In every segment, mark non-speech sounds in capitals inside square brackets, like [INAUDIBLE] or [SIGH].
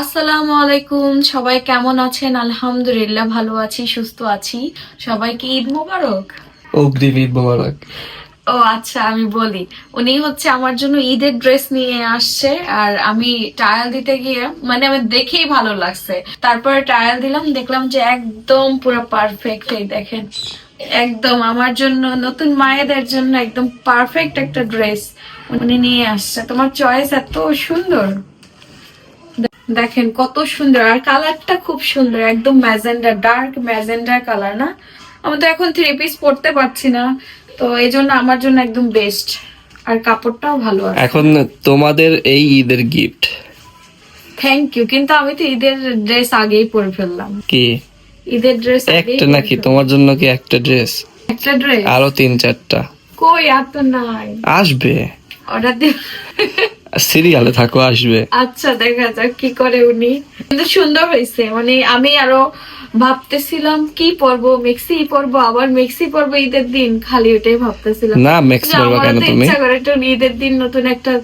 আসসালামু আলাইকুম সবাই কেমন আছেন? আলহামদুলিল্লাহ ভালো আছি সুস্থ আছি। সবাইকে ঈদ মোবারক। অগ্রিম ঈদ মোবারক। ও আচ্ছা আমি বলি উনি হচ্ছে আমার জন্য ঈদের ড্রেস নিয়ে আসছে আর আমি ট্রায়াল দিতে গিয়ে মানে আমার দেখেই ভালো লাগছে। তারপরে ট্রায়াল দিলাম দেখলাম যে একদম পুরো পারফেক্ট এই দেখেন। একদম আমার জন্য নতুন মায়েদের জন্য একদম পারফেক্ট একটা ড্রেস উনি নিয়ে আসছে। তোমার চয়েস এত সুন্দর। দেখেন কত সুন্দর আর কালারটা খুব সুন্দর একদম ম্যাজেন্ডা ডার্ক ম্যাজেন্ডা কালার না? আমি তো এখন থ্রি পিস পরতে পারছি না তো এই জন্য আমার জন্য একদম বেস্ট আর কাপড়টাও ভালো আছে। এখন তোমাদের এই ঈদের গিফট থ্যাংক ইউ কিন্তু আমি তো ঈদের ড্রেস আগেই পরে ফেললাম। কি? ঈদের ড্রেস একটা নাকি? তোমার জন্য কি একটা ড্রেস একটা ড্রেস আরও তিন চারটা। কই আর তো নাই। আসবে। অর্ডার দিয়ে সিরিয়ালে থাকো আসবে। আচ্ছা দেখা যাক কি করে উনি। কিন্তু সুন্দর হয়েছে। মানে আমি আরও ভাবতেছিলাম কি পরবো? মেক্সি পরবো আবার মেক্সি পরবো ঈদের দিন? খালি ওটাই ভাবতেছিলাম। না মেক্স আমারও কেন তুমি? ইচ্ছা করে একটু ঈদের দিন নতুন একটা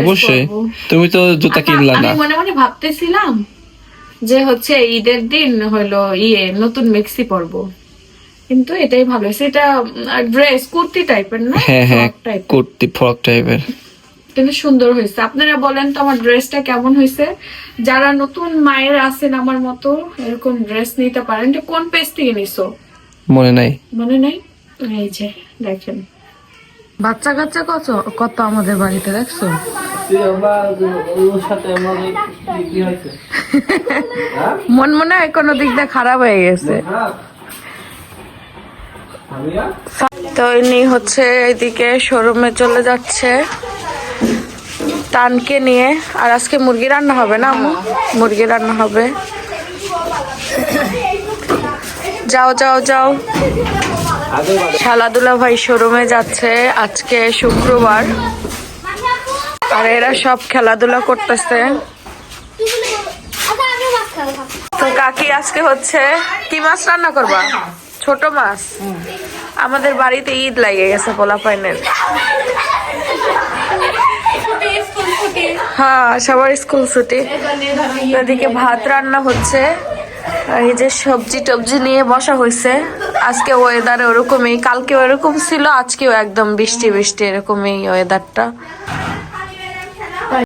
অবশ্যই। তুমি তো জুতা আচ্ছা, কিনলা আমি মনে মনে ভাবতেছিলাম যে হচ্ছে ঈদের দিন হলো ইয়ে নতুন মেক্সি পরবো। কিন্তু এটাই ভালো সেটা ড্রেস কুর্তি টাইপের না? হ্যাঁ হ্যাঁ। কুর্তি ফ্রক টাইপের কিন্তু সুন্দর হয়েছে। আপনারা বলেন তো আমার ড্রেসটা কেমন হয়েছে? যারা নতুন মায়ের আছেন আমার মতো এরকম ড্রেস নিতে পারেন। কোন পেজ থেকে নিছো? মনে নাই। মনে নাই? এই যে দেখেন। বাচ্চা কাচ্চা কত? কত আমাদের বাড়িতে দেখছ? মন মনে হয় কোনো দিক দিয়ে খারাপ হয়ে গেছে। তো ইনি হচ্ছে এদিকে শোরুমে চলে যাচ্ছে। টানকে নিয়ে। আর আজকে মুরগি রান্না হবে না মুরগি রান্না হবে। যাও যাও যাও। শালাদুলা ভাই শোরুমে যাচ্ছে আজকে শুক্রবার। আর এরা সব খেলাধুলা করতেছে। তো কাকি আজকে হচ্ছে, কি মাছ রান্না করবা? ছোট মাছ? আমাদের বাড়িতে ঈদ লাগে গেছে পোলা হ্যাঁ সবার স্কুল ছুটি। এদিকে ভাত রান্না হচ্ছে। এই যে সবজি টবজি নিয়ে বসা হয়েছে। আজকে ওয়েদার ওরকমই কালকে ওরকম ছিল, আজকেও একদম বৃষ্টি বৃষ্টি, এরকমই ওয়েদারটা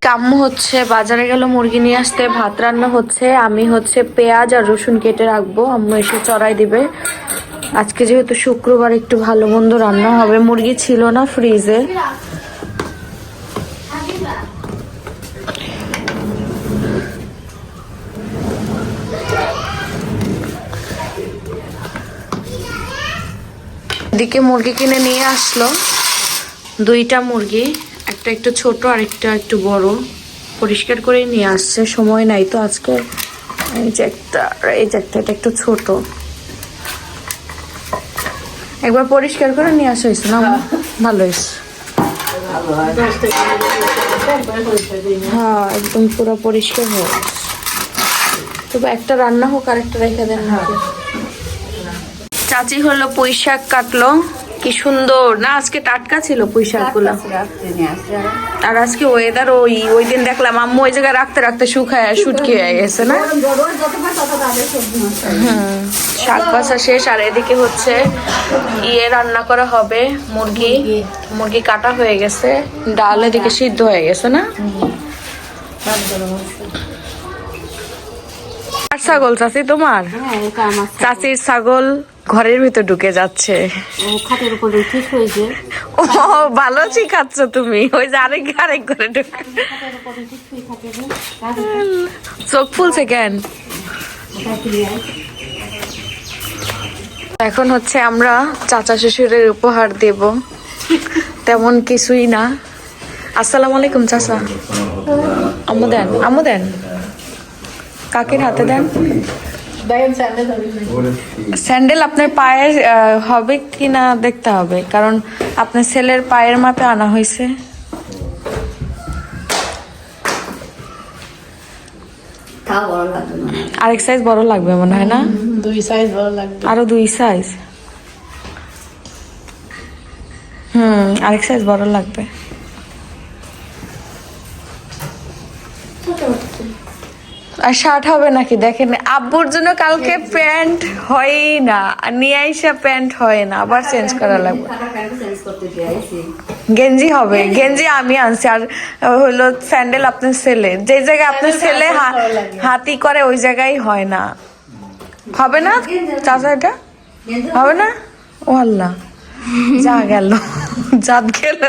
কাম্য হচ্ছে, বাজারে গেল মুরগি নিয়ে আসতে, ভাত রান্না হচ্ছে, আমি হচ্ছে পেঁয়াজ আর রসুন কেটে রাখব, আম্মু এসে চড়াই দিবে। আজকে যেহেতু শুক্রবার একটু ভালো মন্দ রান্না হবে, মুরগি ছিল না ফ্রিজে এদিকে মুরগি কিনে নিয়ে আসলো। দুইটা মুরগি একটা একটু ছোট আর একটা একটু বড়। পরিষ্কার করে নিয়ে আসছে সময় নাই তো আজকে। এই যে একটা এই যে একটা এটা একটু ছোট। একবার পরিষ্কার করে নিয়ে আসা হয়েছে না? ভালো হয়েছে। হ্যাঁ একদম পুরো পরিষ্কার হয়ে। তবে একটা রান্না হোক আর একটা রেখে দেন নাকি চাচি হলো পুঁই শাক কাটলো। কি সুন্দর। না আজকে টাটকা ছিল পুঁই শাকগুলো আর। আজকে ওয়েদার ওই ওই দিন দেখলাম আম্মু ওই জায়গায় রাখতে রাখতে শুকায় শুটকি হয়ে গেছে না? শাক বাসা শেষ। আর এদিকে হচ্ছে ইয়ে রান্না করা হবে মুরগি। মুরগি। কাটা হয়ে গেছে। ডাল এদিকে সিদ্ধ হয়ে গেছে না? আর ছাগল চাচি তোমার? চাচির ছাগল। ঘরের ভিতর ঢুকে যাচ্ছে। খাটের উপরে ঠিক হয়েছে ও ভালো শিখাচ্ছ তুমি। ওই যে আরেক আরেক করে ঢুকে চোখ ফুলছে কেন? এখন হচ্ছে আমরা চাচা শ্বশুরের উপহার দেব। তেমন কিছুই না। আসসালামু আলাইকুম চাচা। আম্মু দেন আম্মু দেন। কাকের হাতে দেন। স্যান্ডেল আপনার পায়ের হবে কি না দেখতে হবে কারণ আপনার ছেলের পায়ের মাপে আনা হয়েছে। আরেক সাইজ বড় লাগবে মনে হয় না? দুই সাইজ বড় লাগবে। আরও দুই সাইজ হুম আরেক সাইজ বড় লাগবে। আর শার্ট হবে নাকি? দেখেন আব্বুর জন্য কালকে প্যান্ট হয়ই না। আর নিয়ে আইসা প্যান্ট হয় না। আবার চেঞ্জ করা লাগবে। গেঞ্জি হবে। গেঞ্জি? আমি আনছি। আর হলো স্যান্ডেল আপনার ছেলে। যে জায়গায় আপনার ছেলে হাতি করে ওই জায়গায় হয় না। হবে না? চাচা এটা? হবে। না? ও আল্লাহ। যা গেল। জাত গেল।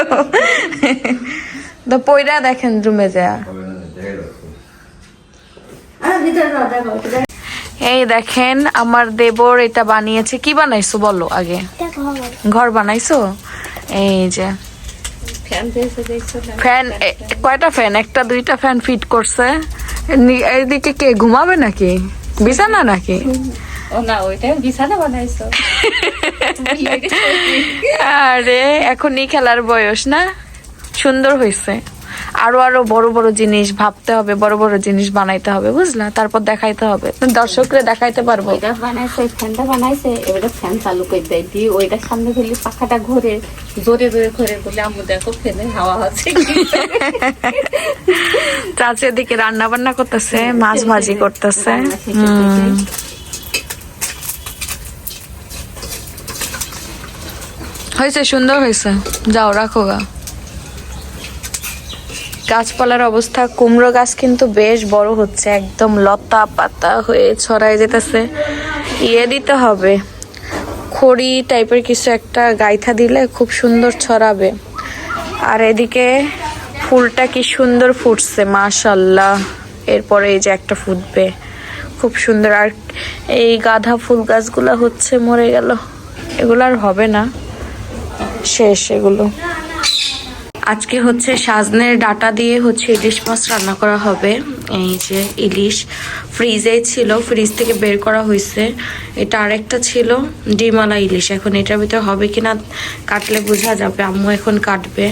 তো পয়রা দেখেন রুমে যা আর ভিতরে দাও দেখো এটা দেখো। এই দেখেন আমার দেবর এটা বানিয়েছে। কি বানাইছো বলো আগে? ঘর। বানাইছো? এই যে। ফ্যান কয়টা ফ্যান? একটা দুইটা ফ্যান ফিট করছে। এইদিকে কে ঘুমাবে নাকি? বিছানা নাকি? ও না ওইটা বিছানা বানাইছো। আরে এখনই খেলার বয়স না? সুন্দর হয়েছে আরও আরও বড় বড় জিনিস ভাবতে হবে বড় বড় জিনিস বানাইতে হবে বুঝলা? তারপর দেখাইতে হবে। দর্শকরা দেখাইতে পারব। ওইটা বানাইছে ফ্যানটা বানাইছে এবারে ফ্যান চালু করে দেয় দিয়ে ওইটার সামনে ফেলি পাখাটা ঘোরে জোরে জোরে ঘোরে বলে আম্মু দেখো ফ্যানের হাওয়া আছে [LAUGHS] চাচি এদিকে রান্না বান্না করতেছে। মাছ ভাজি করতেছে। হয়েছে সুন্দর হয়েছে। যাও রাখো গা। গাছপালার অবস্থা, কুমড়ো গাছ কিন্তু বেশ বড় হচ্ছে, একদম লতা পাতা হয়ে ছড়াই যেতেছে। ইয়ে দিতে হবে। খড়ি টাইপের কিছু একটা গাইথা দিলে খুব সুন্দর ছড়াবে। আর এদিকে ফুলটা কি সুন্দর ফুটছে, মাশাল্লাহ। এরপরে এই যে একটা ফুটবে, খুব সুন্দর। আর এই গাধা ফুল গাছগুলো হচ্ছে মরে গেল। এগুলো আর হবে না। শেষ এগুলো। আজকে হচ্ছে সাজনের ডাটা দিয়ে হচ্ছে ইলিশ মাছ রান্না করা হবে। এই যে ইলিশ ফ্রিজে ছিল, ফ্রিজ থেকে বের করা হয়েছে। এটা আরেকটা ছিল ডিমালা ইলিশ। এখন এটার ভিতরে হবে কিনা কাটলে বোঝা যাবে। আম্মু এখন কাটবে।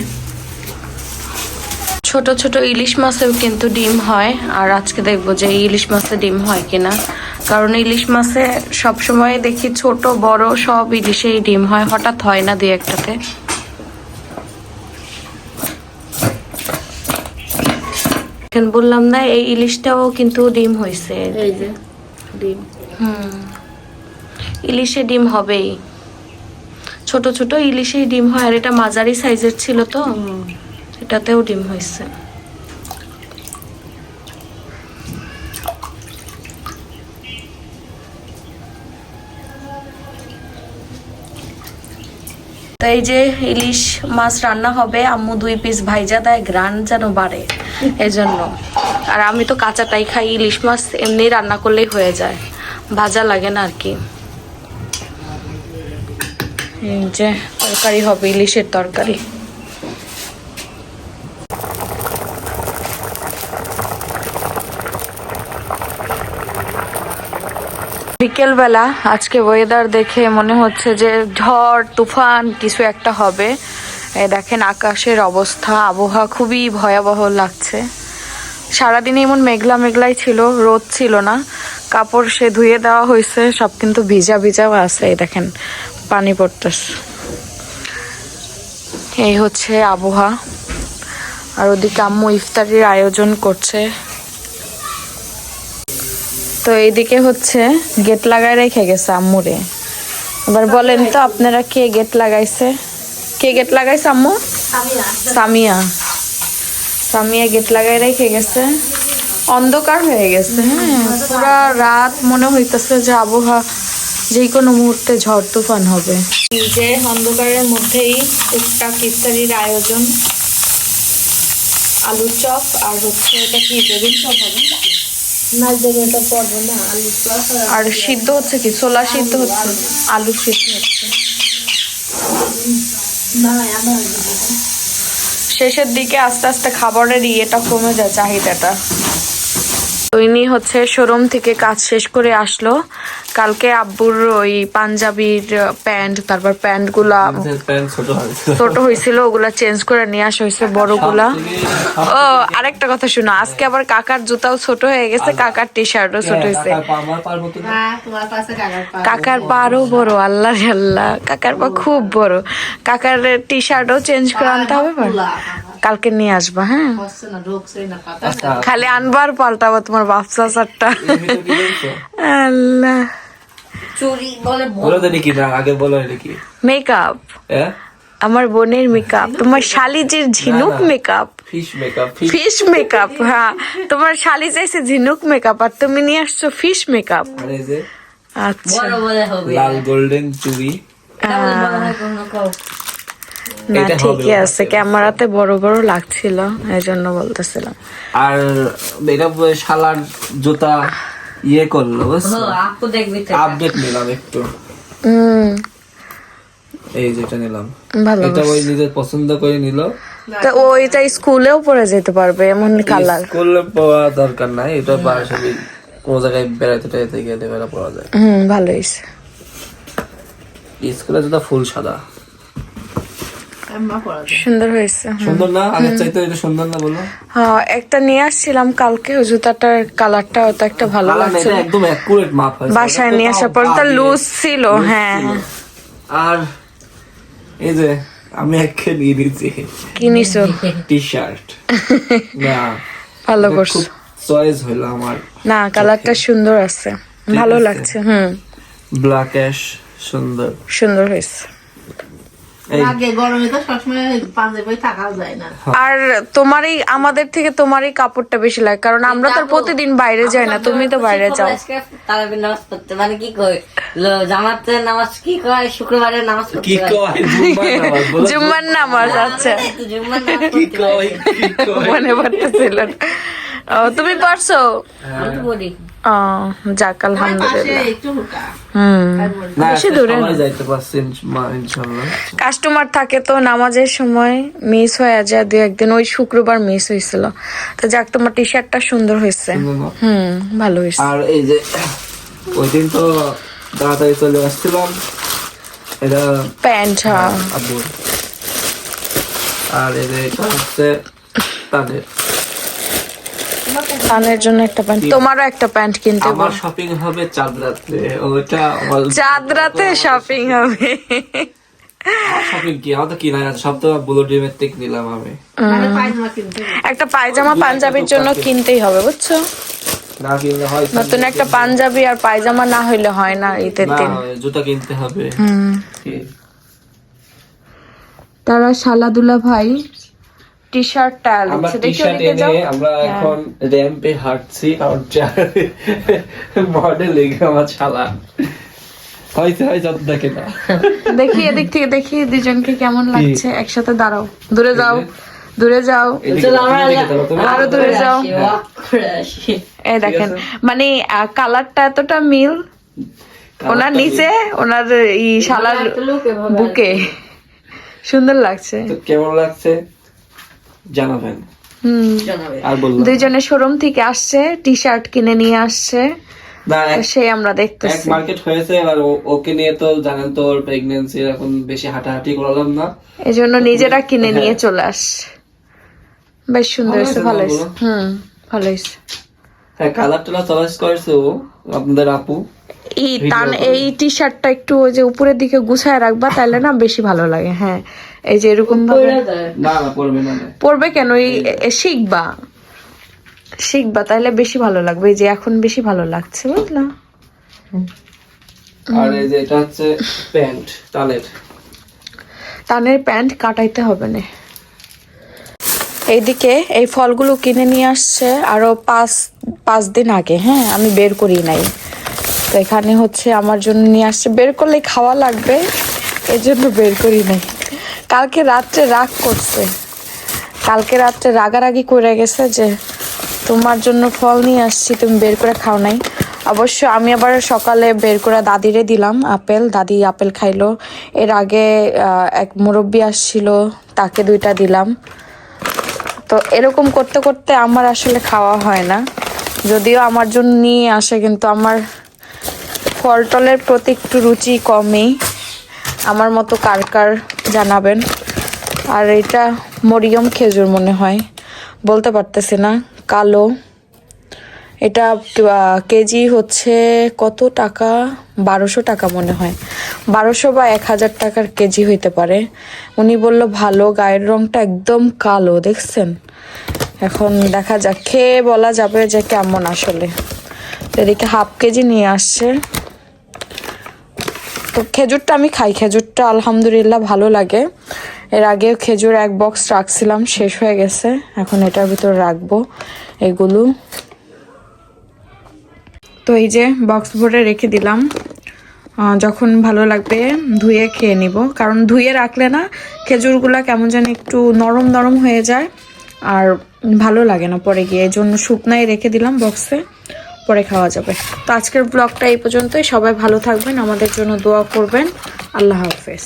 ছোট ছোট ইলিশ মাছেও কিন্তু ডিম হয়। আর আজকে দেখব যে ইলিশ মাছে ডিম হয় কিনা। কারণ ইলিশ মাছে সবসময় দেখি ছোট, বড় সব ইলিশেই ডিম হয়। হঠাৎ হয় না দুই একটাতে। বললাম না এই ইলিশটাও কিন্তু ডিম হয়েছে এই যে ডিম। হুম। ইলিশে ডিম হবেই। ছোট ছোট ইলিশেই ডিম হয় আর এটা মাঝারি সাইজের ছিল তো এটাতেও ডিম হয়েছে তো এই যে ইলিশ মাছ রান্না হবে আম্মু দুই পিস ভাইজা দেয় গ্রান যেন বাড়ে। এজন্য। আর আমি তো কাঁচাটাই খাই, ইলিশ মাছ এমনি রান্না করলেই হয়ে যায়। ভাজা লাগে না আর কি। যে, তরকারি হবে, ইলিশের তরকারি। বিকেলবেলা আজকে ওয়েদার দেখে মনে হচ্ছে যে ঝড়, তুফান কিছু একটা হবে। দেখেন আকাশের অবস্থা, আবহাওয়া খুবই ভয়াবহ লাগছে। সারাদিন এমন মেঘলা মেঘলাই ছিল, রোদ ছিল না। কাপড় সে ধুয়ে দেওয়া হয়েছে, সব কিন্তু ভিজা ভিজাও আছে, এই দেখেন, পানি পড়তেছে। এই হচ্ছে আবহাওয়া। আর ওদিকে আম্মু ইফতারির আয়োজন করছে। তো এইদিকে হচ্ছে, গেট লাগাই রেখে গেছে আম্মুরে। এবার বলেন তো, আপনারা কে গেট লাগাইছে? কে গেট লাগাইছে আম্মু? সামিয়া। সামিয়া। গেট লাগাই রেখে গেছে। অন্ধকার হয়ে গেছে হ্যাঁ। পুরা রাত মনে হইতেছে যে আবহাওয়া যে কোনো মুহূর্তে ঝড় তুফান হবে। যে অন্ধকারের মধ্যেই টুকটাক ইফতারির আয়োজন আলু চপ আর হচ্ছে এটা কি বেগুন চপ হবে আর সিদ্ধ হচ্ছে কি? ছোলা সিদ্ধ হচ্ছে? আলু সিদ্ধ হচ্ছে। শেষের দিকে আস্তে আস্তে খাবারের ইয়েটা কমে যায়, চাহিদাটা। ইনি হচ্ছে শোরুম থেকে কাজ শেষ করে আসলো। কালকে আব্বুর ওই পাঞ্জাবির প্যান্ট তারপর প্যান্টগুলা ছোট হয়েছিল ওগুলা চেঞ্জ করে নিয়ে আসা হয়েছে বড়গুলা। ও আরেকটা কথা শুনো আজকে আবার কাকার জুতাও ছোট হয়ে গেছে কাকার টি শার্টও ছোট হয়েছে। হ্যাঁ তোমার পাশে কাকার পা কাকার পারও বড় আল্লাহ আল্লাহ। কাকার পা খুব বড়। কাকার টি শার্টও চেঞ্জ করে আনতে হবে। কালকে নিয়ে আসবা হ্যাঁ। হচ্ছে না ঢুকছে না পাতা আচ্ছা। খালি আনবার পাল্টাবো তোমার বাপসা চারটা জানছো? আল্লাহ। চুরি বলে বলো তো দেখি না আগে বলো এটা মেকআপ হ্যাঁ? আমার বোনের মেকআপ তোমার শালিজির ঝিনুক makeup fish makeup fish makeup হ্যাঁ। তোমার শালি চাইছে ঝিনুক মেকআপ আর তুমি নিয়ে আসছো ফিশ মেকআপ আর এই যে আচ্ছা। হবে। লাল গোল্ডেন চুড়ি। না ঠিকই আছে ক্যামেরাতে বড় বড় লাগছিল এই জন্য বলতেছিলাম। আর এটা শালার জুতা। ইয়ে করল আপু দেখবি আপডেট নিলাম একটু। এই যেটা নিলাম। এটা ওই নিজের পছন্দ করে নিল। তো ওইটা স্কুলেও পরে যেতে পারবে এমন কালার স্কুলে পাওয়া দরকার নাই এটা বাসায় কোনো জায়গায় বেড়াতে টেড়াতে গেলে বেড়া পাওয়া যায়। হুম ভালো হয়েছে। স্কুলে যেটা ফুল সাদা। পড়া সুন্দর হয়েছে সুন্দর না? আগের চাইতে এটা সুন্দর না বলো? হ্যাঁ একটা নিয়ে আসছিলাম কালকে ওই জুতাটার কালারটা তো একটা ভালো একদম অ্যাকুরেট মাপ হয়েছে। বাসায় নিয়ে আসার পর তো লুজ ছিল হ্যাঁ। আর এই যে আমি একটা নিয়ে নিয়েছি। কি নিছো? টি শার্ট [LAUGHS] না ভালো করছ। চয়েস হইল আমার না কালারটা সুন্দর আছে। ভালো লাগছে হুম। ব্ল্যাক অ্যাশ সুন্দর। সুন্দর হয়েছে। থাকা আর তোমারই আমাদের থেকে তোমারই কাপড়টা বেশি লাগে কারণ আমরা তো প্রতিদিন বাইরে যাই না তুমি তো বাইরে যাও। নামাজ পড়তে মানে কি জামাতে নামাজ কি কয়? শুক্রবারে নামাজ পড়তে কি কয়? জুম্মার নামাজ আচ্ছা। [LAUGHS] জুম্মার নামাজ কি কয়? মনে পড়তেছিল। ও তুমি পারছ? যাক আলহামদুলিল্লাহ। হুম। বেশি দূরে কাস্টমার থাকে তো নামাজের সময় মিস হয়ে যায় দু একদিন ওই শুক্রবার মিস হয়েছিল। তো যাক তোমার টি শার্টটা সুন্দর হয়েছে। সুন্দর হুম ভালো হয়েছে। আর এই যে ওই দিন তো তাড়াতাড়ি চলে আসছিলাম। এটা প্যান্ট হ্যাঁ। আর এই যে এটা হচ্ছে তাদের জন্য একটা প্যান্ট তোমারও একটা প্যান্ট কিনতে আমার শপিং হবে চাঁদ রাত্রে ওটা চাঁদ রাতে শপিং হবে। শপিং কি? আমার তো কিনা সব তো বুলো ডিমের থেকে নিলাম আমি। মানে পায়জামা কিনতে একটা পায়জামা পাঞ্জাবির জন্য কিনতেই হবে বুঝছ? হয় নতুন একটা পাঞ্জাবি আর পায়জামা না হইলে হয় না ঈদের না দিন। জুতা কিনতে হবে। তারা শালাদুলা ভাই টি শার্ট টায়াল আমরা টি দেখি শার্ট এনে আমরা এখন র্যাম্পে হাঁটছি কারণ মডেল লেগে আমার শালা। হয়েছে হয় যত দেখে না। দেখি এদিক থেকে দেখি দুজনকে কেমন লাগছে। একসাথে দাঁড়াও। দূরে যাও দূরে যাও। আরও দূরে যাও। আসি। এই দেখেন মানে কালারটা এতটা মিল। ওনার নিচে ওনার ই শালার বুকে। সুন্দর লাগছে। কেমন লাগছে? জানাবেন। আর বললাম দুইজনে শোরুম থেকে আসছে টি শার্ট কিনে নিয়ে আসছে। সেই আমরা এক দেখতেছি মার্কেট হয়েছে এবার ওকে নিয়ে তো জানেন তো ওর প্রেগনেন্সি এখন বেশি হাঁটাহাঁটি করলাম না। এই জন্য নিজেরা কিনে নিয়ে চলে আসছে বেশ সুন্দর ভালো হয়েছে ভালো হয়েছে। হুম ভালো হয়েছে। হ্যাঁ কালার টালার চয়েস করেছে ও আপনাদের আপু? এই টি শার্টটা একটু ওই যে উপরের দিকে গুছায় রাখবা তাহলে না বেশি ভালো লাগে হ্যাঁ। এই যে এরকম ভাবে পড়বে কেন? এই শিখবা। শিখবা তাহলে বেশি ভালো লাগবে। এই যে এখন বেশি ভালো লাগছে বুঝলা? আর এই যে এটা হচ্ছে প্যান্ট টালের টানের প্যান্ট কাটাইতে হবে না। এইদিকে এই ফলগুলো কিনে নিয়ে আসছে আরও পাঁচ পাঁচ দিন আগে হ্যাঁ? আমি বের করি নাই। তো এখানে হচ্ছে আমার জন্য নিয়ে আসছে। বের করলে খাওয়া লাগবে এই জন্য বের করি নাই। কালকে রাত্রে রাগ করছে। কালকে রাত্রে রাগারাগি করে গেছে যে, তোমার জন্য ফল নিয়ে আসছি, তুমি বের করে খাও নাই। অবশ্য আমি আবার সকালে বের করে দাদিরে দিলাম, আপেল। দাদি আপেল খাইলো। এর আগে এক মুরব্বী আসছিল, তাকে দুইটা দিলাম। তো এরকম করতে করতে আমার আসলে খাওয়া হয় না। যদিও আমার জন্য নিয়ে আসে, কিন্তু আমার ফল টলের প্রতি একটু রুচি কমই। আমার মতো কার কার জানাবেন। আর এটা মরিয়ম খেজুর মনে হয়। বলতে পারতেছি না। কালো। এটা কেজি হচ্ছে কত টাকা? বারোশো টাকা মনে হয়। বারোশো বা এক হাজার টাকার কেজি হইতে পারে। উনি বলল, ভালো, গায়ের রংটা একদম কালো, দেখছেন? এখন দেখা যাক, খেয়ে বলা যাবে যে কেমন আসলে। এদিকে হাফ কেজি নিয়ে আসছে। তো খেজুরটা আমি খাই। খেজুরটা আলহামদুলিল্লাহ ভালো লাগে। এর আগেও খেজুর এক বক্স রাখছিলাম, শেষ হয়ে গেছে। এখন এটার ভিতর রাখব এগুলো। তো এই যে বক্স ভরে রেখে দিলাম। যখন ভালো লাগবে ধুয়ে খেয়ে নিব। কারণ ধুয়ে রাখলে না খেজুরগুলা কেমন যেন একটু নরম নরম হয়ে যায়। আর ভালো লাগে না পরে গিয়ে। এই জন্য শুকনাই রেখে দিলাম বক্সে পরে খাওয়া যাবে। তো আজকের ব্লগটা এই পর্যন্তই। সবাই ভালো থাকবেন, আমাদের জন্য দোয়া করবেন। আল্লাহ হাফেজ।